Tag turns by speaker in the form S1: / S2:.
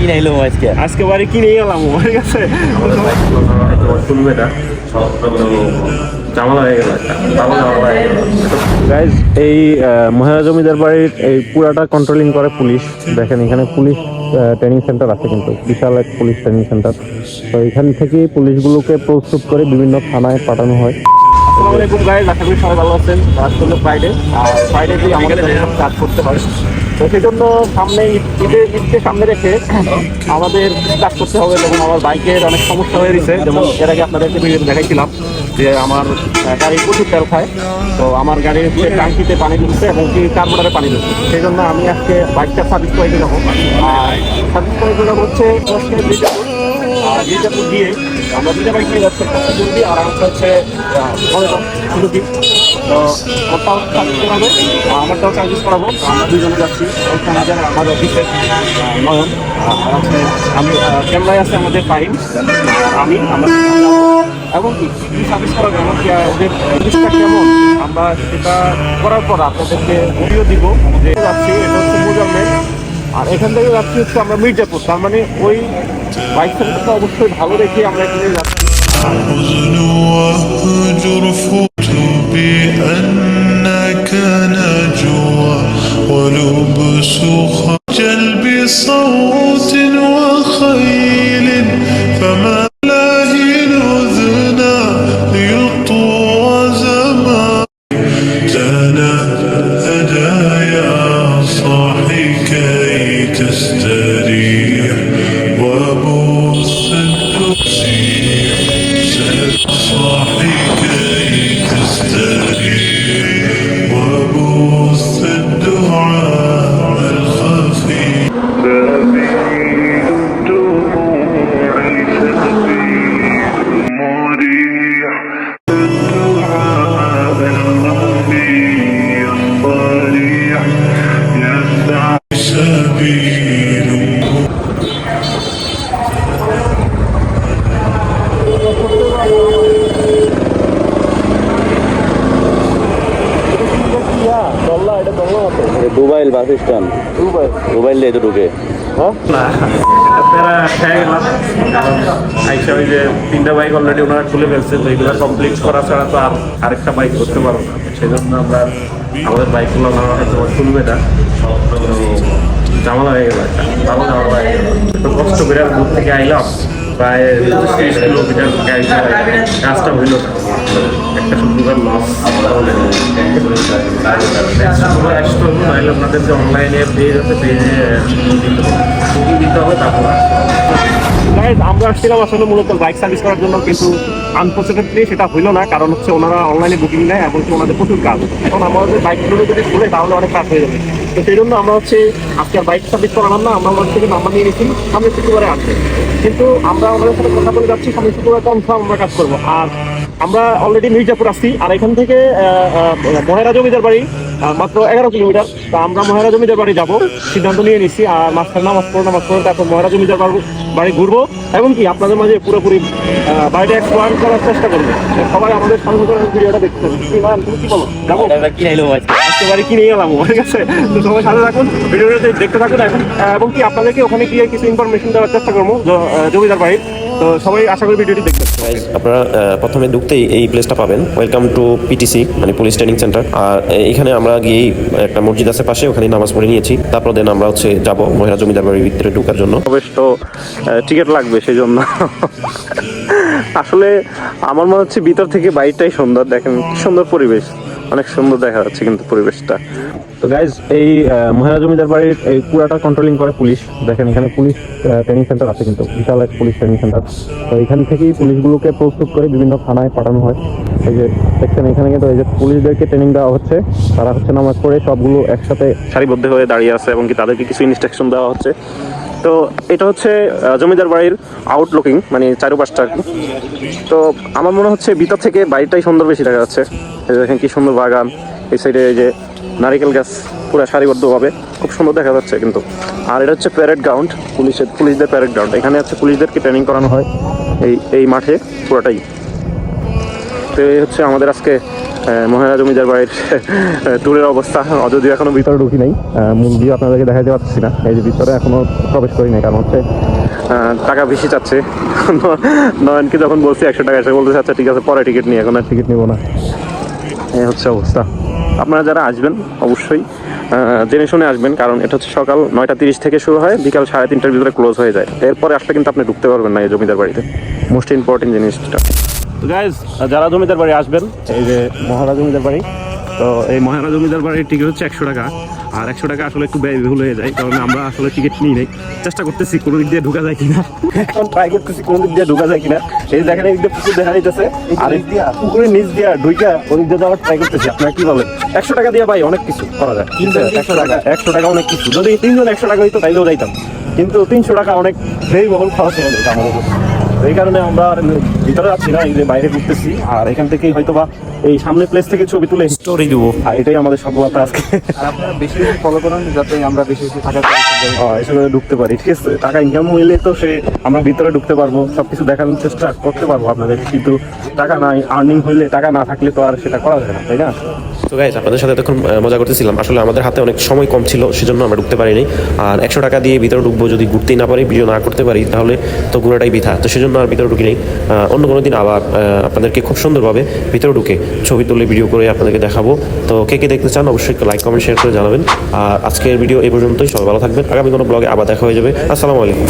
S1: কিনে এলো আজকে।
S2: আজকে বাড়ি কিনে
S3: জামালা হয়ে গেল
S2: গাইজ এই মহারাজ জমিদার বাড়ির এই পুরাটা কন্ট্রোলিং করে পুলিশ। দেখেন এখানে পুলিশ ট্রেনিং সেন্টার আছে কিন্তু বিশাল এক পুলিশ ট্রেনিং সেন্টার তো এখান থেকে পুলিশগুলোকে প্রস্তুত করে বিভিন্ন থানায় পাঠানো হয়। আসসালামু আলাইকুম গাইজ আশা করি সবাই ভালো আছেন। আজ হলো ফ্রাইডে আর ফ্রাইডে দিয়ে আমাদের কাজ করতে হয়। তো সেই জন্য সামনে ঈদ- ঈদকে সামনে রেখে আমাদের কাজ করতে হবে যেমন আমার বাইকের অনেক সমস্যা হয়ে গেছে। যেমন এর আগে আপনাদেরকে ভিডিও দেখাইছিলাম যে আমার গাড়ি প্রচুর তেল খায়। তো আমার গাড়ির টাঙ্কিতে পানি ঢুকছে এবং কি কার্বোরেটারে পানি ঢুকছে। সেই জন্য আমি আজকে বাইকটা সার্ভিস করে দিলাম। আর সার্ভিস করে দিলাম হচ্ছে বিজাপুর দিয়ে আমরা হচ্ছে করাবো আমরা যাচ্ছি, ওইখানে আমাদের আমি ক্যামেরায় আছে আমাদের ফাইন আমি, আমরা এবং সার্ভিস করা আমরা সেটা করার পর আপনাদেরকে ভিডিও দিব যে যাচ্ছি আর এখান থেকে যাচ্ছি হচ্ছে আমরা মির্জাপুর, তার মানে ওই বাইক সেন্টারটা অবশ্যই ভালো দেখে আমরা এখানে যাচ্ছি
S4: حزن واهجر فوت بأنك نجوى ولبس خجل بصوت وخيل فما لاهن أذنا يطوى زمان تنهدى يا صاحي كي تستريح
S1: বাস স্ট্যান্ড। দুবাইল দিয়ে তো ঢুকে।
S3: না। প্যারা খেয়ে গেলাম কারণ আইসা ওই যে তিনটা বাইক অলরেডি ওনারা খুলে ফেলছে, তো এগুলো কমপ্লিট করা ছাড়া তো আর আরেকটা বাইক করতে পারব না। সেই জন্য আমরা আমাদের বাইকগুলো ওনারা না। জামালা হয়ে গেল একটা। ভালো জামালা হয়ে গেল। কষ্ট করে দূর থেকে আইলাম। প্রায় তিরিশ কিলোমিটার গাড়ি কাজটা হইল একটা শুক্রবার লস নাহলে আপনাদের যে অনলাইনে পেজ আছে পেজে দিতে হবে, তারপর
S2: আমরা আসছিলাম আসলে মূলত বাইক সার্ভিস করার জন্য কিন্তু আনফর্চুনেটলি সেটা হইল না, কারণ হচ্ছে ওনারা অনলাইনে বুকিং নেয় এবং ওনাদের প্রচুর কাজ। এখন আমাদের বাইকগুলো যদি খুলে, তাহলে অনেক কাজ হয়ে যাবে। তো সেই জন্য আমরা হচ্ছে আজকে বাইক সার্ভিস করালাম না, আমরা ওনার থেকে নাম্বার নিয়ে নিয়েছি সামনে শুক্রবারে আসবে। কিন্তু আমরা ওনাদের সাথে কথা বলে যাচ্ছি সামনে শুক্রবার কনফার্ম আমরা কাজ করব। আর আমরা অলরেডি মির্জাপুর আসছি আর এখান থেকে মহেরা জমিদার বাড়ি মাত্র এগারো কিলোমিটার। তা আমরা মহেরা জমিদার বাড়ি যাব সিদ্ধান্ত নিয়ে নিচ্ছি আর মাঝখানে নামাজ পড়ো নামাজ পড়ো তারপর মহেরা জমিদার বাড়ি- ঘুরবো। এবং কি আপনাদের মাঝে পুরোপুরি বাড়িটা এক্সপ্লোর করার চেষ্টা করব। সবাই আমাদের করে ভিডিওটা দেখতে তুমি কি বলো? যাব? বাড়ি কিনে গেলাম ঠিক আছে? তো সবাই সাথে থাকুন ভিডিওটা দেখতে থাকুন এবং কি আপনাদেরকে ওখানে গিয়ে কিছু ইনফরমেশন দেওয়ার চেষ্টা করব জমিদার বাড়ির। তো সবাই আশা করি ভিডিওটি দেখতে
S5: আপনারা প্রথমে ঢুকতেই এই প্লেসটা পাবেন। ওয়েলকাম টু পিটিসি মানে পুলিশ ট্রেনিং সেন্টার আর এখানে আমরা গিয়েই একটা মসজিদ আছে পাশে ওখানে নামাজ পড়ে নিয়েছি। তারপর দেন আমরা হচ্ছে যাব মহিলা জমিদার বাড়ির ভিতরে ঢোকার জন্য।
S2: বেশ তো টিকিট লাগবে সেই জন্য আসলে আমার মনে হচ্ছে ভিতর থেকে বাইকটাই সুন্দর দেখেন কি সুন্দর পরিবেশ। অনেক সুন্দর দেখা যাচ্ছে কিন্তু পরিবেশটা। তো গাইজ এই মহিলা জমিদার বাড়ির এই পুরাটা কন্ট্রোলিং করে পুলিশ। দেখেন এখানে পুলিশ ট্রেনিং সেন্টার আছে কিন্তু। বিশাল এক পুলিশ ট্রেনিং সেন্টার তো এখান থেকেই পুলিশগুলোকে প্রস্তুত করে বিভিন্ন থানায় পাঠানো হয়। এই যে দেখছেন এখানে কিন্তু এই যে পুলিশদেরকে ট্রেনিং দেওয়া হচ্ছে। তারা হচ্ছে নামাজ পড়ে সবগুলো একসাথে সারিবদ্ধ হয়ে দাঁড়িয়ে আছে এবং কি তাদেরকে কিছু ইনস্ট্রাকশন দেওয়া হচ্ছে। তো এটা হচ্ছে জমিদার বাড়ির আউটলুকিং মানে চারুপাশটা আর কি। তো আমার মনে হচ্ছে ভিতর থেকে বাড়িটাই সুন্দর বেশি দেখা যাচ্ছে। দেখেন কি সুন্দর বাগান, এই সাইডে এই যে নারিকেল গাছ, পুরো সারিবদ্ধভাবে খুব সুন্দর দেখা যাচ্ছে কিন্তু। আর এটা হচ্ছে প্যারেড গ্রাউন্ড পুলিশের, পুলিশদের প্যারেড গ্রাউন্ড এখানে হচ্ছে পুলিশদেরকে ট্রেনিং করানো হয় এই এই মাঠে পুরোটাই। তো এই হচ্ছে আমাদের আজকে মহারাজ জমিদার বাড়ির ট্যুরের অবস্থা। যদিও এখনও ভিতরে ঢুকি নাই দিয়ে আপনাদেরকে দেখাতে পারছি না। এই যে ভিতরে এখনও প্রবেশ করি নাই, কারণ হচ্ছে টাকা বেশি চাচ্ছে। নয়নকে যখন বলছি একশো টাকা এসে বলতে আচ্ছা ঠিক আছে, পরে টিকিট নিয়ে, এখন আর টিকিট নিবো না। এই হচ্ছে অবস্থা। আপনারা যারা আসবেন, অবশ্যই জেনে শুনে আসবেন, কারণ এটা হচ্ছে সকাল নয়টা তিরিশ থেকে শুরু হয়, বিকাল সাড়ে তিনটার ভিতরে ক্লোজ হয়ে যায়। এরপরে আসলে কিন্তু আপনি ঢুকতে পারবেন না এই জমিদার বাড়িতে। মোস্ট ইম্পর্টেন্ট জিনিসটা। তো গাইজ যারা জমিদার বাড়ি আসবেন এই যে মহারাজ জমিদার বাড়ি তো এই মহারাজ জমিদার বাড়ির টিকিট হচ্ছে একশো টাকা। আর একশো টাকা আসলে একটু ব্যয়বহুল হয়ে যায় কারণ আমরা আসলে টিকিট নিই নাই। চেষ্টা করতেছি কোনো দিক দিয়ে ঢোকা যায় কিনা। এখন ট্রাই করতেছি কোন দিক দিয়ে ঢোকা যায় কিনা। এই দেখেন এই দিক পুকুর দেখা যাইতেছে। আর এই পুকুরের নিচ দিয়ে ঢুইকা ওই দিক দিয়ে যাওয়ার ট্রাই করতেছি। আপনারা কি বলেন? একশো টাকা দিয়ে ভাই অনেক কিছু করা যায়। একশো টাকা একশো টাকা অনেক কিছু। যদি তিনজন একশো টাকা হইতো তাইলেও যাইতাম। কিন্তু তিনশো টাকা অনেক ব্যয়বহুল খরচ হয়ে যেত আমাদের এই কারণে আমরা আর ভিতরে যাচ্ছি না এই যে বাইরে ঘুরতেছি। আর এখান থেকেই হয়তো বা এই সামনে প্লেস থেকে ছবি তুলে স্টোরি দিব। আর এটাই আমাদের সফলতা আজকে।
S6: আর আপনারা বেশি বেশি ফলো করুন যাতে আমরা বেশি বেশি টাকা
S2: এসবে ঢুকতে পারি ঠিক আছে? টাকা ইনকাম হইলে তো সে আমরা ভিতরে ঢুকতে পারব সবকিছু দেখানোর চেষ্টা করতে পারব আপনাদের। কিন্তু টাকা নাই আর্নিং হইলে টাকা না থাকলে তো আর সেটা করা যায় না তাই না?
S5: তো গাইজ আপনাদের সাথে এতক্ষণ মজা করতেছিলাম। আসলে আমাদের হাতে অনেক সময় কম ছিল সেজন্য আমরা ঢুকতে পারিনি। আর একশো টাকা দিয়ে ভিতরে ঢুকবো যদি ঘুরতেই না পারি ভিডিও না করতে পারি তাহলে তো ঘোরাটাই বৃথা। তো সেজন্য আর ভিতরে ঢুকি নেই। অন্য কোনো দিন আবার আপনাদেরকে খুব সুন্দরভাবে ভিতরে ঢুকে ছবি তুলে ভিডিও করে আপনাদেরকে দেখাবো। তো কে কে দেখতে চান, অবশ্যই লাইক কমেন্ট শেয়ার করে জানাবেন। আর আজকের ভিডিও এই পর্যন্তই, সবাই ভালো থাকবেন। আগামী কোনো ব্লগে আবার দেখা হয়ে যাবে। আসসালামু আলাইকুম।